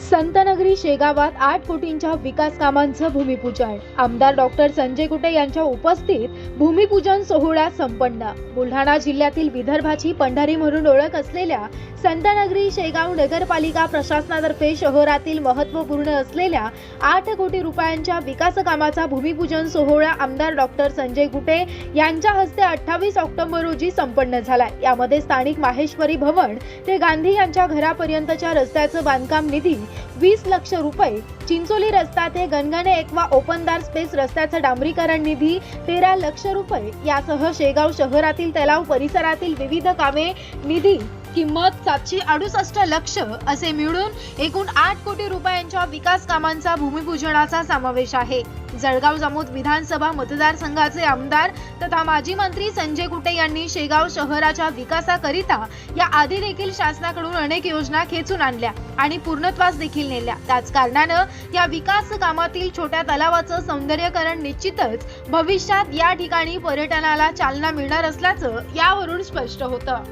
संतनगरी शेगावात आठ कोटींच्या विकास कामांचं भूमिपूजन. आमदार डॉक्टर संजय कुटे यांच्या उपस्थित भूमिपूजन सोहळा संपन्न. बुलढाणा जिल्ह्यातील विदर्भाची पंढरी म्हणून ओळख असलेल्या संतनगरी शेगाव नगरपालिका प्रशासनातर्फे शहरातील महत्त्वपूर्ण असलेल्या आठ कोटी रुपयांच्या विकास कामाचा भूमिपूजन सोहळा आमदार डॉक्टर संजय कुटे यांच्या हस्ते अठ्ठावीस ऑक्टोबर रोजी संपन्न झाला. यामध्ये स्थानिक माहेश्वरी भवन ते गांधी यांच्या घरापर्यंतच्या रस्त्याचं बांधकाम निधी वीस लक्ष रुपये. चिंचोली रस्ता ते गणगणे एकवा ओपनदार स्पेस रस्त्याचं डांबरीकरण निधी तेरा लक्ष रुपये. यासह शेगाव शहरातील तलाव परिसरातील विविध कामे निधी किंमत सातशे अडुसष्ट लक्ष असे मिळून एकूण आठ कोटी रुपयांच्या विकास कामांचा भूमिपूजनाचा समावेश आहे. जळगाव जामोद विधानसभा मतदारसंघाचे आमदार तथा माजी मंत्री संजय कुटे यांनी शेगाव शहराच्या विकासाकरिता या आधी देखील शासनाकडून अनेक योजना खेचून आणल्या आणि पूर्णत्वास देखील नेल्या. त्याच कारणानं या विकास कामातील छोट्या तलावाचं सौंदर्यकरण निश्चितच भविष्यात या ठिकाणी पर्यटनाला चालना मिळणार असल्याचं यावरून स्पष्ट होतं.